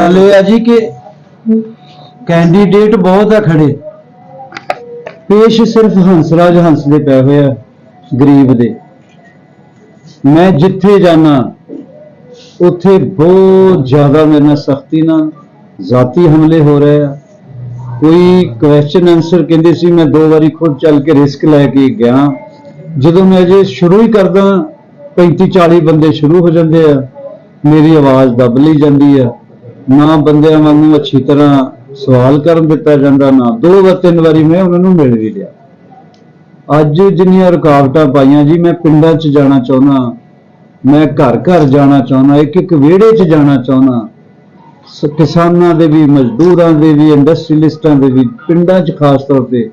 ਗੱਲ ਇਹ ਆ ਜੀ ਕਿ ਕੈਂਡੀਡੇਟ ਬਹੁਤ ਆ ਖੜੇ। ਪੇਸ਼ ਸਿਰਫ ਹੰਸਰਾਜ ਹੰਸ ਦੇ ਪਏ ਹੋਏ ਆ, ਗਰੀਬ ਦੇ। ਮੈਂ ਜਿੱਥੇ ਜਾਣਾ ਉੱਥੇ ਬਹੁਤ ਜ਼ਿਆਦਾ ਮੇਰੇ ਨਾਲ ਸਖਤੀ ਨਾਲ ਜ਼ਾਤੀ ਹਮਲੇ ਹੋ ਰਹੇ ਆ। ਕੋਈ ਕੁਐਸਚਨ ਆਨਸਰ ਕਹਿੰਦੇ ਸੀ, ਮੈਂ ਦੋ ਵਾਰੀ ਖੁਦ ਚੱਲ ਕੇ ਰਿਸਕ ਲੈ ਕੇ ਗਿਆ। ਜਦੋਂ ਮੈਂ ਅਜੇ ਸ਼ੁਰੂ ਹੀ ਕਰਦਾ 35 40 ਬੰਦੇ ਸ਼ੁਰੂ ਹੋ ਜਾਂਦੇ ਆ, ਮੇਰੀ ਆਵਾਜ਼ ਦੱਬ ਲਈ ਜਾਂਦੀ ਆ। ਨਾ ਬੰਦਿਆਂ ਵਾਂਗੂ ਅੱਛੀ ਤਰ੍ਹਾਂ ਸਵਾਲ ਕਰਨ ਦਿੱਤਾ ਜਾਂਦਾ, ਨਾ ਦੋ ਵਾਰ, ਤਿੰਨ ਵਾਰੀ ਮੈਂ ਉਹਨਾਂ ਨੂੰ ਮਿਲ ਵੀ ਲਿਆ। ਅੱਜ ਜਿੰਨੀਆਂ ਰੁਕਾਵਟਾਂ ਪਾਈਆਂ ਜੀ, ਮੈਂ ਪਿੰਡਾਂ 'ਚ ਜਾਣਾ ਚਾਹੁੰਦਾ, ਮੈਂ ਘਰ ਘਰ ਜਾਣਾ ਚਾਹੁੰਦਾ, ਇੱਕ ਇੱਕ ਵਿਹੜੇ 'ਚ ਜਾਣਾ ਚਾਹੁੰਦਾ ਕਿਸਾਨਾਂ ਦੇ ਵੀ, ਮਜ਼ਦੂਰਾਂ ਦੇ ਵੀ ਇੰਡਸਟਰੀਲਿਸਟਾਂ ਦੇ ਵੀ, ਪਿੰਡਾਂ 'ਚ ਖਾਸ ਤੌਰ ਤੇ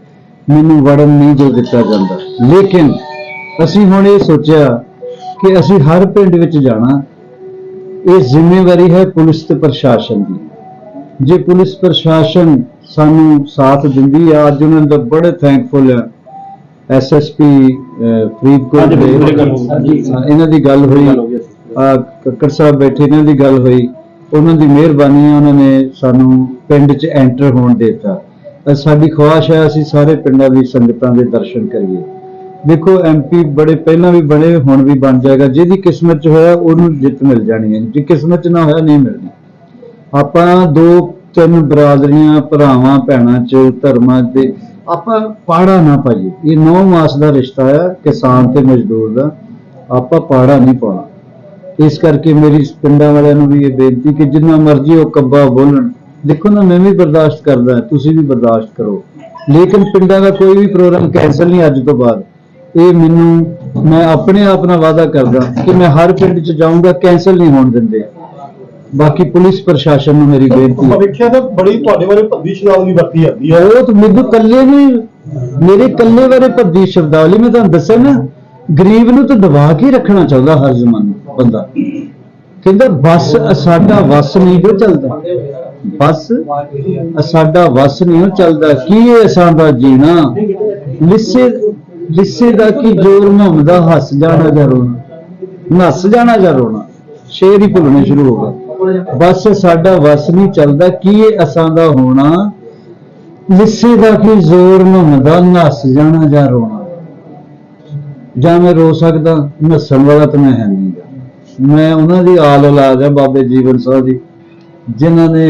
ਮੈਨੂੰ ਵੜਨ ਨਹੀਂ ਜੋ ਦਿੱਤਾ ਜਾਂਦਾ। ਲੇਕਿਨ ਅਸੀਂ ਹੁਣ ਇਹ ਸੋਚਿਆ ਕਿ ਅਸੀਂ ਹਰ ਪਿੰਡ ਵਿੱਚ ਜਾਣਾ ਇਹ ਜ਼ਿੰਮੇਵਾਰੀ ਹੈ ਪੁਲਿਸ ਤੇ ਪ੍ਰਸ਼ਾਸਨ ਦੀ। ਜੇ ਪੁਲਿਸ ਪ੍ਰਸ਼ਾਸਨ ਸਾਨੂੰ ਸਾਥ ਦਿੰਦੀ ਆ ਅੱਜ ਉਹਨਾਂ ਦਾ ਬੜੇ ਥੈਂਕਫੁਲ ਆ। ਐਸਐਸਪੀ ਫਰੀਦਕੋਟ ਦੇ ਇਹਨਾਂ ਦੀ ਗੱਲ ਹੋਈ। ਆ ਕੱਕੜ ਸਾਹਿਬ ਬੈਠੇ ਇਹਨਾਂ ਦੀ ਗੱਲ ਹੋਈ। ਉਹਨਾਂ ਦੀ ਮਿਹਰਬਾਨੀ ਹੈ ਉਹਨਾਂ ਨੇ ਸਾਨੂੰ ਪਿੰਡ 'ਚ ਐਂਟਰ ਹੋਣ ਦਿੱਤਾ। ਸਾਡੀ ਖੁਆਇਸ਼ ਹੈ ਅਸੀਂ ਸਾਰੇ ਪਿੰਡਾਂ ਦੀ ਸੰਗਤਾਂ ਦੇ ਦਰਸ਼ਨ ਕਰੀਏ। ਦੇਖੋ ਐਮਪੀ ਬੜੇ ਪਹਿਲਾਂ ਵੀ ਬਣੇ, ਹੁਣ ਵੀ ਬਣ ਜਾਏਗਾ। ਜਿਹਦੀ ਕਿਸਮਤ 'ਚ ਹੋਇਆ, ਉਹਨੂੰ ਜਿੱਤ ਮਿਲ ਜਾਣੀ ਹੈ। ਜੇ ਕਿਸਮਤ 'ਚ ਨਾ ਹੋਇਆ, ਨਹੀਂ ਮਿਲਣੀ। ਆਪਾਂ ਦੋ, ਤਿੰਨ ਬਰਾਦਰੀਆਂ, ਭਰਾਵਾਂ, ਭੈਣਾਂ 'ਚ, ਧਰਮਾਂ ਦੇ, ਆਪਾਂ ਪਾੜਾ ਨਾ ਪਾਈਏ। ਇਹ ਨੌ ਮਾਸ ਦਾ ਰਿਸ਼ਤਾ ਹੈ ਕਿਸਾਨ ਤੇ ਮਜ਼ਦੂਰ ਦਾ। ਆਪਾਂ ਪਾੜਾ ਨਹੀਂ ਪਾਉਣਾ। ਇਸ ਕਰਕੇ ਮੇਰੀ ਪਿੰਡਾਂ ਵਾਲਿਆਂ ਨੂੰ ਵੀ ਇਹ ਬੇਨਤੀ ਕਿ ਜਿੰਨਾ ਮਰਜ਼ੀ ਉਹ ਕੱਬਾ ਬੋਲਣ। ਦੇਖੋ ਨਾ, ਮੈਂ ਵੀ ਬਰਦਾਸ਼ਤ ਕਰਦਾ, ਤੁਸੀਂ ਵੀ ਬਰਦਾਸ਼ਤ ਕਰੋ। ਲੇਕਿਨ ਪਿੰਡਾਂ ਦਾ ਕੋਈ ਵੀ ਪ੍ਰੋਗਰਾਮ ਕੈਨਸਲ ਨਹੀਂ ਅੱਜ ਤੋਂ ਬਾਅਦ। ਇਹ ਮੈਨੂੰ ਮੈਂ ਆਪਣੇ ਆਪ ਨਾਲ ਵਾਅਦਾ ਕਰਦਾ ਕਿ ਮੈਂ ਹਰ ਪਿੰਡ 'ਚ ਜਾਊਂਗਾ ਕੈਨਸਲ ਨਹੀਂ ਹੋਣ ਦਿੰਦੇ। ਬਾਕੀ ਪੁਲਿਸ ਪ੍ਰਸ਼ਾਸਨ ਨੂੰ ਮੇਰੀ ਬੇਨਤੀ ਹੈ। ਮੈਂ ਵੇਖਿਆ ਤਾਂ ਬੜੀ ਤੁਹਾਡੇ ਬਾਰੇ ਭੱਦੀ ਸ਼ਬਦਾਵਲੀ ਵਰਤੀ ਜਾਂਦੀ ਹੈ। ਉਹ ਤਾਂ ਮੈਨੂੰ ਕੱਲੇ ਨਹੀਂ ਮੇਰੇ ਕੱਲੇ ਬਾਰੇ ਭੱਦੀ ਸ਼ਬਦਾਵਲੀ ਮੈਂ ਤੁਹਾਨੂੰ ਦੱਸਿਆ ਨਾ ਗਰੀਬ ਨੂੰ ਤਾਂ ਦਬਾ ਕੇ ਹੀ ਰੱਖਣਾ ਚਾਹੁੰਦਾ ਹਰ ਜ਼ਮਾਨੇ ਬੰਦਾ। ਕਹਿੰਦਾ ਬਸ ਸਾਡਾ ਵਸ ਨਹੀਂ ਜੋ ਚੱਲਦਾ। ਬਸ ਸਾਡਾ ਵਸ ਨਹੀਂ ਉਹ ਚੱਲਦਾ। ਕੀ ਇਹ ਅਸਾਂ ਦਾ ਜੀਣਾ? ਲਿੱਸੇ ਲਿੱਸੇ ਦਾ ਕੀ ਜੋਰ ਮੁਹੰਮਦਾ ਹੱਸ ਜਾਣਾ ਜਾਂ ਰੋਣਾ? ਨੱਸ ਜਾਣਾ ਜਾਂ ਰੋਣਾ? ਸ਼ੇਰ ਹੀ ਭੁੱਲਣੇ ਸ਼ੁਰੂ ਹੋ ਗਏ। ਬਸ ਸਾਡਾ ਵਸ ਨਹੀਂ ਚੱਲਦਾ, ਕੀ ਇਹ ਅਸਾਂ ਦਾ ਹੋਣਾ? ਲਿੱਸੇ ਦਾ ਕੀ ਜ਼ੋਰ ਮੁਹੰਮਦਾ ਨੱਸ ਜਾਣਾ ਜਾਂ ਰੋਣਾ? ਜਾਂ ਮੈਂ ਰੋ ਸਕਦਾ, ਨੱਸਣ ਵਾਲਾ ਤਾਂ ਮੈਂ ਹੈ ਨਹੀਂ ਮੈਂ ਉਹਨਾਂ ਦੀ ਆਲ ਔਲਾਦ ਹੈ, ਬਾਬੇ ਜੀਵਨ ਸਾਹਿਬ ਦੀ। ਜਿਨ੍ਹਾਂ ਨੇ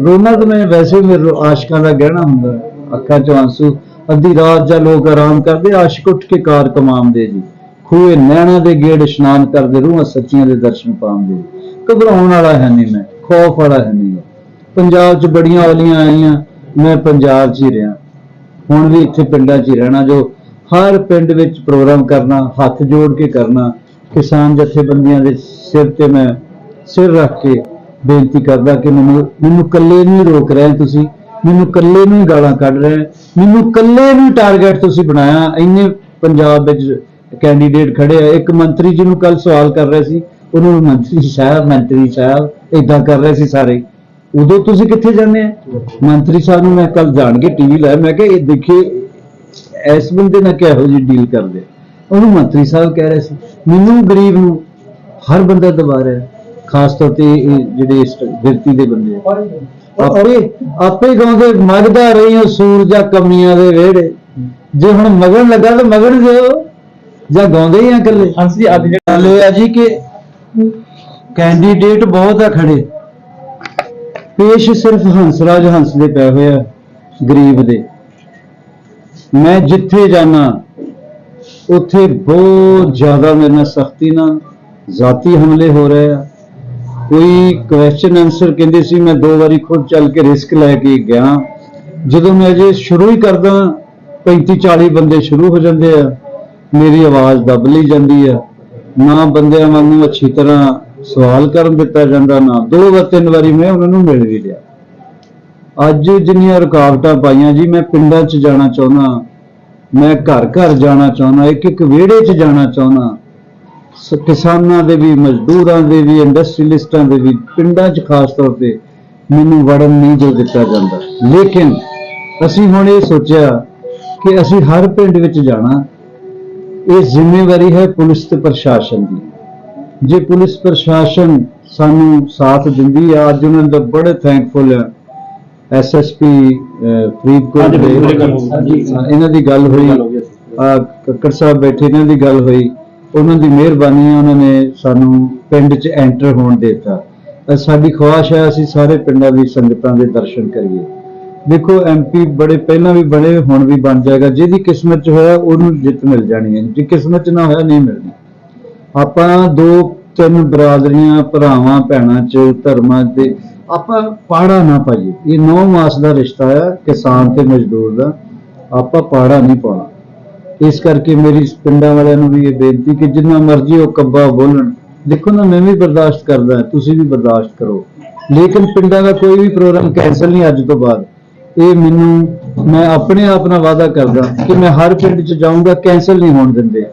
ਰੋਣਾ ਤਾਂ ਮੈਂ ਵੈਸੇ ਮੇਰੇ ਆਸ਼ਕਾਂ ਦਾ ਗਹਿਣਾ ਹੁੰਦਾ, ਅੱਖਾਂ 'ਚ ਆਂਸੂ ਅੱਧੀ ਰਾਤ ਜਾਂ ਲੋਕ ਆਰਾਮ ਕਰਦੇ, ਆਸ਼ਕ ਉੱਠ ਕੇ ਕਾਰ ਕਮਾਉਂਦੇ ਜੀ। ਖੂਏ ਨੈਣਾ ਦੇ ਗੇੜ ਇਸ਼ਨਾਨ ਕਰਦੇ, ਰੂਹਾਂ ਸੱਚੀਆਂ ਦੇ ਦਰਸ਼ਨ ਪਾਉਂਦੇ ਘਬਰਾਉਣ ਵਾਲਾ ਹੈ ਨਹੀਂ ਮੈਂ, ਖੌਫ ਵਾਲਾ ਹੈ ਨਹੀਂ। ਪੰਜਾਬ 'ਚ ਬੜੀਆਂ ਔਲੀਆਂ ਆਈਆਂ, ਮੈਂ ਪੰਜਾਬ 'ਚ ਹੀ ਰਿਹਾ। ਹੁਣ ਵੀ ਇੱਥੇ ਪਿੰਡਾਂ 'ਚ ਹੀ ਰਹਿਣਾ, ਜੋ ਹਰ ਪਿੰਡ ਵਿੱਚ ਪ੍ਰੋਗਰਾਮ ਕਰਨਾ, ਹੱਥ ਜੋੜ ਕੇ ਕਰਨਾ, ਕਿਸਾਨ ਜਥੇਬੰਦੀਆਂ ਦੇ ਸਿਰ ਤੇ ਮੈਂ ਸਿਰ ਰੱਖ ਕੇ ਬੇਨਤੀ ਕਰਦਾ ਕਿ ਮੈਨੂੰ ਮੈਨੂੰ ਇਕੱਲੇ ਨਹੀਂ ਰੋਕ ਰਹੇ ਤੁਸੀਂ। ਮੈਨੂੰ ਇਕੱਲੇ ਨੂੰ ਹੀ ਗਾਲਾਂ ਕੱਢ ਰਹੇ ਮੈਨੂੰ ਇਕੱਲੇ ਨੂੰ ਟਾਰਗੇਟ ਤੁਸੀਂ ਬਣਾਇਆ। ਇੰਨੇ ਪੰਜਾਬ ਵਿੱਚ ਕੈਂਡੀਡੇਟ ਖੜੇ ਆ। ਇੱਕ ਮੰਤਰੀ ਜੀ ਨੂੰ ਕੱਲ ਸਵਾਲ ਕਰ ਰਹੇ ਸੀ। ਉਹਨੂੰ ਮੰਤਰੀ ਸਾਹਿਬ ਮੰਤਰੀ ਸਾਹਿਬ ਇਦਾਂ ਕਰ ਰਹੇ ਸੀ ਸਾਰੇ। ਉਦੋਂ ਤੁਸੀਂ ਕਿੱਥੇ ਜਾਂਦੇ ਆ? ਮੰਤਰੀ ਸਾਹਿਬ ਨੂੰ ਮੈਂ ਕੱਲ ਜਾਣ ਕੇ ਟੀਵੀ ਲਾਇਆ। ਮੈਂ ਕਿਹਾ, ਇਹ ਦੇਖੀਏ, ਇਸ ਬੰਦੇ ਨਾਲ ਕਿਹੋ ਜਿਹੀ ਡੀਲ ਕਰਦੇ ਉਹਨੂੰ ਮੰਤਰੀ ਸਾਹਿਬ ਕਹਿ ਰਹੇ ਸੀ, ਮੈਨੂੰ ਗਰੀਬ ਨੂੰ ਹਰ ਬੰਦਾ ਦਬਾ ਰਿਹਾ ਖਾਸ ਤੌਰ ਤੇ ਇਹ ਜਿਹੜੇ ਇਸ ਗਿਰਤੀ ਦੇ ਬੰਦੇ ਆ। ਆਪੇ ਆਪੇ ਗਾਉਂਦੇ ਮਗਦਾ ਰਹੀਆਂ ਸੂਰਜਾ ਕਮੀਆਂ ਦੇ ਵਿਹੜੇ। ਜੇ ਹੁਣ ਮਗਨ ਲੱਗਾ ਤਾਂ ਮਗਨ ਦਿਓ ਜਾਂ ਗਾਉਂਦੇ ਹੀ ਆ ਇਕੱਲੇ? ਹੰਸ ਜੀ ਅੱਜ ਗੱਲ ਇਹ ਆ ਜੀ ਕਿ ਕੈਂਡੀਡੇਟ ਬਹੁਤ ਆ ਖੜੇ। ਪੇਸ਼ ਸਿਰਫ ਹੰਸਰਾਜ ਹੰਸ ਦੇ ਪਏ ਹੋਏ ਆ ਗਰੀਬ ਦੇ। ਮੈਂ ਜਿੱਥੇ ਜਾਣਾ ਉੱਥੇ ਬਹੁਤ ਜ਼ਿਆਦਾ ਮੇਰੇ ਨਾਲ ਸਖਤੀ ਨਾਲ ਜ਼ਾਤੀ ਹਮਲੇ ਹੋ ਰਹੇ ਆ। ਕੋਈ ਕੁਐਸਚਨ ਆਨਸਰ ਕਹਿੰਦੇ ਸੀ, ਮੈਂ ਦੋ ਵਾਰੀ ਖੁਦ ਚੱਲ ਕੇ ਰਿਸਕ ਲੈ ਕੇ ਗਿਆ। ਜਦੋਂ ਮੈਂ ਅਜੇ ਸ਼ੁਰੂ ਹੀ ਕਰਦਾ 35 40 ਬੰਦੇ ਸ਼ੁਰੂ ਹੋ ਜਾਂਦੇ ਆ, ਮੇਰੀ ਆਵਾਜ਼ ਦੱਬ ਲਈ ਜਾਂਦੀ ਆ। ਨਾ ਬੰਦਿਆਂ ਵਾਂਗੂ ਅੱਛੀ ਤਰ੍ਹਾਂ ਸਵਾਲ ਕਰਨ ਦਿੱਤਾ ਜਾਂਦਾ, ਨਾ ਦੋ ਵਾਰ ਤਿੰਨ ਵਾਰੀ ਮੈਂ ਉਹਨਾਂ ਨੂੰ ਮਿਲ ਵੀ ਲਿਆ। ਅੱਜ ਜਿੰਨੀਆਂ ਰੁਕਾਵਟਾਂ ਪਾਈਆਂ ਜੀ, ਮੈਂ ਪਿੰਡਾਂ 'ਚ ਜਾਣਾ ਚਾਹੁੰਦਾ, ਮੈਂ ਘਰ ਘਰ ਜਾਣਾ ਚਾਹੁੰਦਾ ਇੱਕ ਇੱਕ ਵਿਹੜੇ 'ਚ ਜਾਣਾ ਚਾਹੁੰਦਾ ਸ- ਕਿਸਾਨਾਂ ਦੇ ਵੀ ਮਜ਼ਦੂਰਾਂ ਦੇ ਵੀ ਇੰਡਸਟਰੀਲਿਸਟਾਂ ਦੇ ਵੀ ਪਿੰਡਾਂ 'ਚ ਖਾਸ ਤੌਰ ਤੇ ਮੈਨੂੰ ਵੜਨ ਨਹੀਂ ਜੋ ਦਿੱਤਾ ਜਾਂਦਾ। ਲੇਕਿਨ ਅਸੀਂ ਹੁਣ ਇਹ ਸੋਚਿਆ ਕਿ ਅਸੀਂ ਹਰ ਪਿੰਡ ਵਿੱਚ ਜਾਣਾ ਇਹ ਜ਼ਿੰਮੇਵਾਰੀ ਹੈ ਪੁਲਿਸ ਤੇ ਪ੍ਰਸ਼ਾਸਨ ਦੀ। ਜੇ ਪੁਲਿਸ ਪ੍ਰਸ਼ਾਸਨ ਸਾਨੂੰ ਸਾਥ ਦਿੰਦੀ ਆ ਅੱਜ ਉਹਨਾਂ ਦਾ ਬੜੇ ਥੈਂਕਫੁਲ ਆ। ਐਸਐਸਪੀ ਫਰੀਦਕੋਟ ਦੇ ਇਹਨਾਂ ਦੀ ਗੱਲ ਹੋਈ। ਕੱਕੜ ਸਾਹਿਬ ਬੈਠੇ ਇਹਨਾਂ ਦੀ ਗੱਲ ਹੋਈ। ਉਹਨਾਂ ਦੀ ਮਿਹਰਬਾਨੀ ਹੈ, ਉਹਨਾਂ ਨੇ ਸਾਨੂੰ ਪਿੰਡ 'ਚ ਐਂਟਰ ਹੋਣ ਦੇ ਦਿੱਤਾ ਸਾਡੀ ਖੁਆਇਸ਼ ਹੈ, ਅਸੀਂ ਸਾਰੇ ਪਿੰਡਾਂ ਦੀ ਸੰਗਤਾਂ ਦੇ ਦਰਸ਼ਨ ਕਰੀਏ। ਦੇਖੋ ਐਮਪੀ ਬੜੇ ਪਹਿਲਾਂ ਵੀ ਬਣੇ, ਹੁਣ ਵੀ ਬਣ ਜਾਏਗਾ। ਜਿਹਦੀ ਕਿਸਮਤ 'ਚ ਹੋਇਆ, ਉਹਨੂੰ ਜਿੱਤ ਮਿਲ ਜਾਣੀ ਹੈ। ਜੇ ਕਿਸਮਤ 'ਚ ਨਾ ਹੋਇਆ, ਨਹੀਂ ਮਿਲਣੀ। ਆਪਾਂ ਦੋ, ਤਿੰਨ ਬਰਾਦਰੀਆਂ, ਭਰਾਵਾਂ, ਭੈਣਾਂ 'ਚ, ਧਰਮਾਂ ਦੇ ਆਪਾਂ ਪਾੜਾ ਨਾ ਪਾਈਏ। ਇਹ ਨੌ ਮਾਸ ਦਾ ਰਿਸ਼ਤਾ ਆ ਕਿਸਾਨ ਤੇ ਮਜ਼ਦੂਰ ਦਾ। ਆਪਾਂ ਪਾੜਾ ਨਹੀਂ ਪਾਉਣਾ। ਇਸ ਕਰਕੇ ਮੇਰੀ ਪਿੰਡਾਂ ਵਾਲਿਆਂ ਨੂੰ ਵੀ ਇਹ ਬੇਨਤੀ ਕਿ ਜਿੰਨਾ ਮਰਜ਼ੀ ਉਹ ਕੱਬਾ ਬੋਲਣ ਦੇਖੋ ਨਾ ਮੈਂ ਵੀ ਬਰਦਾਸ਼ਤ ਕਰਦਾ ਤੁਸੀਂ ਵੀ ਬਰਦਾਸ਼ਤ ਕਰੋ। ਲੇਕਿਨ ਪਿੰਡਾਂ ਦਾ ਕੋਈ ਵੀ ਪ੍ਰੋਗਰਾਮ ਕੈਨਸਲ ਨਹੀਂ ਅੱਜ ਤੋਂ ਬਾਅਦ। ਇਹ ਮੈਨੂੰ ਮੈਂ ਆਪਣੇ ਆਪ ਨਾਲ ਵਾਅਦਾ ਕਰਦਾ ਕਿ ਮੈਂ ਹਰ ਪਿੰਡ 'ਚ ਜਾਊਂਗਾ ਕੈਨਸਲ ਨਹੀਂ ਹੋਣ ਦਿੰਦੇ।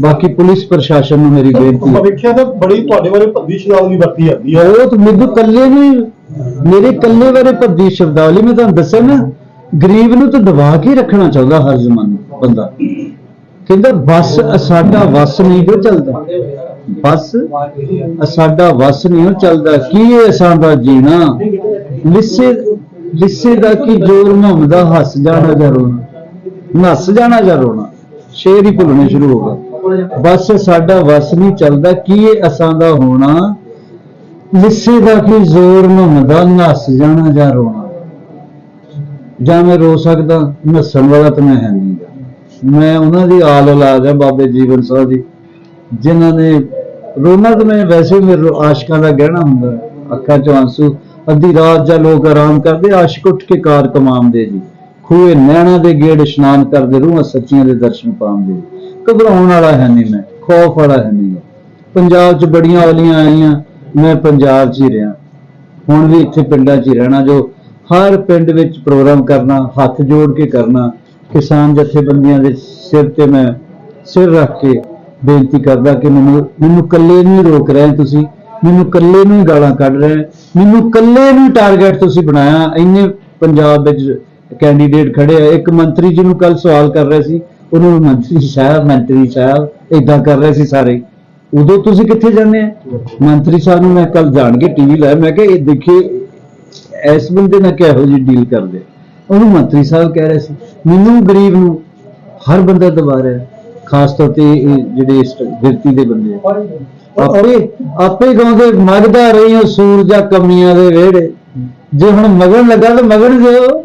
ਬਾਕੀ ਪੁਲਿਸ ਪ੍ਰਸ਼ਾਸਨ ਨੂੰ ਮੇਰੀ ਬੇਨਤੀ ਹੈ। ਮੈਂ ਵੇਖਿਆ ਤਾਂ ਬੜੀ ਤੁਹਾਡੇ ਬਾਰੇ ਭੱਦੀ ਸ਼ਬਦਾਵਲੀ ਵਰਤੀ ਜਾਂਦੀ ਹੈ। ਉਹ ਤਾਂ ਮੈਨੂੰ ਕੱਲੇ ਨਹੀਂ ਮੇਰੇ ਕੱਲੇ ਬਾਰੇ ਭੱਦੀ ਸ਼ਬਦਾਵਲੀ ਮੈਂ ਤੁਹਾਨੂੰ ਦੱਸਿਆ ਨਾ ਗਰੀਬ ਨੂੰ ਤਾਂ ਦਬਾ ਕੇ ਰੱਖਣਾ ਚਾਹੁੰਦਾ ਹਰ ਜ਼ਮਾਨੇ। ਬੰਦਾ। ਕਹਿੰਦਾ, ਬਸ ਸਾਡਾ ਵਸ ਨਹੀਂ ਜੋ ਚੱਲਦਾ। ਬਸ ਸਾਡਾ ਵਸ ਨਹੀਂ ਉਹ ਚੱਲਦਾ। ਕੀ ਇਹ ਅਸਾਂ ਦਾ ਜੀਣਾ? ਲਿੱਸੇ ਲਿੱਸੇ ਦਾ ਕੀ ਜੋਰ ਮੁਹੰਮਦਾ ਹੱਸ ਜਾਣਾ ਜਾਂ ਰੋਣਾ? ਨੱਸ ਜਾਣਾ ਜਾਂ ਰੋਣਾ? ਸ਼ੇਰ ਹੀ ਭੁੱਲਣੇ ਸ਼ੁਰੂ ਹੋ ਗਏ। ਬਸ ਸਾਡਾ ਵਸ ਨਹੀਂ ਚੱਲਦਾ। ਕੀ ਇਹ ਅਸਾਂ ਦਾ ਹੋਣਾ? ਲਿੱਸੇ ਦਾ ਕੀ ਜ਼ੋਰ ਮੁਹੰਮਦਾ ਨੱਸ ਜਾਣਾ ਜਾਂ ਰੋਣਾ? ਜਾਂ ਮੈਂ ਰੋ ਸਕਦਾ? ਨੱਸਣ ਵਾਲਾ ਤਾਂ ਮੈਂ ਹੈ ਨਹੀਂ। ਮੈਂ ਉਹਨਾਂ ਦੀ ਆਲ ਔਲਾਦ ਹੈ, ਬਾਬੇ ਜੀਵਨ ਸਾਹਿਬ ਜੀ। ਜਿਨ੍ਹਾਂ ਨੇ ਰੋਣਾ ਤਾਂ ਮੈਂ ਵੈਸੇ ਮੇਰੇ ਆਸ਼ਕਾਂ ਦਾ ਗਹਿਣਾ ਹੁੰਦਾ ਅੱਖਾਂ ਚੋਂ ਆਂਸੂ, ਅੱਧੀ ਰਾਤ ਜਾਂ ਲੋਕ ਆਰਾਮ ਕਰਦੇ, ਆਸ਼ਕ ਉੱਠ ਕੇ ਕਾਰ ਕਮਾਉਂਦੇ ਜੀ। ਖੂਏ ਨੈਣਾ ਦੇ ਗੇੜ ਇਸ਼ਨਾਨ ਕਰਦੇ, ਰੂਹਾਂ ਸੱਚੀਆਂ ਦੇ ਦਰਸ਼ਨ ਪਾਉਂਦੇ ਘਬਰਾਉਣ ਵਾਲਾ ਹੈ ਨਹੀਂ ਮੈਂ, ਖੌਫ ਵਾਲਾ ਹੈ ਨਹੀਂ ਪੰਜਾਬ 'ਚ ਬੜੀਆਂ ਔਲੀਆਂ ਆਈਆਂ, ਮੈਂ ਪੰਜਾਬ 'ਚ ਹੀ ਰਿਹਾ। ਹੁਣ ਵੀ ਇੱਥੇ ਪਿੰਡਾਂ 'ਚ ਹੀ ਰਹਿਣਾ, ਜੋ ਹਰ ਪਿੰਡ ਵਿੱਚ ਪ੍ਰੋਗਰਾਮ ਕਰਨਾ, ਹੱਥ ਜੋੜ ਕੇ ਕਰਨਾ ਕਿਸਾਨ ਜਥੇਬੰਦੀਆਂ ਦੇ ਸਿਰ ਤੇ ਮੈਂ ਸਿਰ ਰੱਖ ਕੇ ਬੇਨਤੀ ਕਰਦਾ ਕਿ ਮੈਨੂੰ ਮੈਨੂੰ ਇਕੱਲੇ ਨੂੰ ਹੀ ਰੋਕ ਰਹੇ ਤੁਸੀਂ। ਮੈਨੂੰ ਇਕੱਲੇ ਨੂੰ ਹੀ ਗਾਲਾਂ ਕੱਢ ਰਹੇ ਮੈਨੂੰ ਇਕੱਲੇ ਨੂੰ ਟਾਰਗੇਟ ਤੁਸੀਂ ਬਣਾਇਆ। ਇੰਨੇ ਪੰਜਾਬ ਵਿੱਚ ਕੈਂਡੀਡੇਟ ਖੜੇ ਆ। ਇੱਕ ਮੰਤਰੀ ਜਿਹਨੂੰ ਕੱਲ ਸਵਾਲ ਕਰ ਰਹੇ ਸੀ। ਉਹਨੂੰ ਮੰਤਰੀ ਸਾਹਿਬ ਮੰਤਰੀ ਸਾਹਿਬ ਇਦਾਂ ਕਰ ਰਹੇ ਸੀ ਸਾਰੇ। ਉਦੋਂ ਤੁਸੀਂ ਕਿੱਥੇ ਜਾਂਦੇ ਆ? ਮੰਤਰੀ ਸਾਹਿਬ ਨੂੰ ਮੈਂ ਕੱਲ ਜਾਣ ਕੇ ਟੀਵੀ ਲਾਇਆ। ਮੈਂ ਕਿਹਾ, ਇਹ ਦੇਖੀਏ, ਇਸ ਬੰਦੇ ਨਾਲ ਕਿਹੋ ਜਿਹੀ ਡੀਲ ਕਰਦੇ ਉਹਨੂੰ ਮੰਤਰੀ ਸਾਹਿਬ ਕਹਿ ਰਹੇ ਸੀ ਮੈਨੂੰ ਗਰੀਬ ਨੂੰ ਹਰ ਬੰਦਾ ਦਬਾ ਰਿਹਾ ਹੈ। ਖਾਸ ਤੌਰ ਤੇ ਇਹ ਜਿਹੜੇ ਇਸ ਵਿਅਕਤੀ ਦੇ ਬੰਦੇ ਆ। ਆਪੇ ਆਪੇ ਗਾਉਂਦੇ ਮਗਦਾ ਰਹੀ ਹੋ ਸੂਰਜਾ ਕਮੀਆਂ ਦੇ ਵਿਹੜੇ ਜੇ ਹੁਣ ਮਗਨ ਲੱਗਾ ਤਾਂ ਮਗਨ ਦਿਓ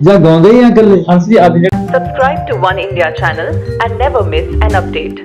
ਜਾਂ ਗਾਉਂਦੇ ਹੀ ਆ ਇਕੱਲੇ ਹੰਸ ਜੀ ਅੱਜ Subscribe to One India channel and never miss an update.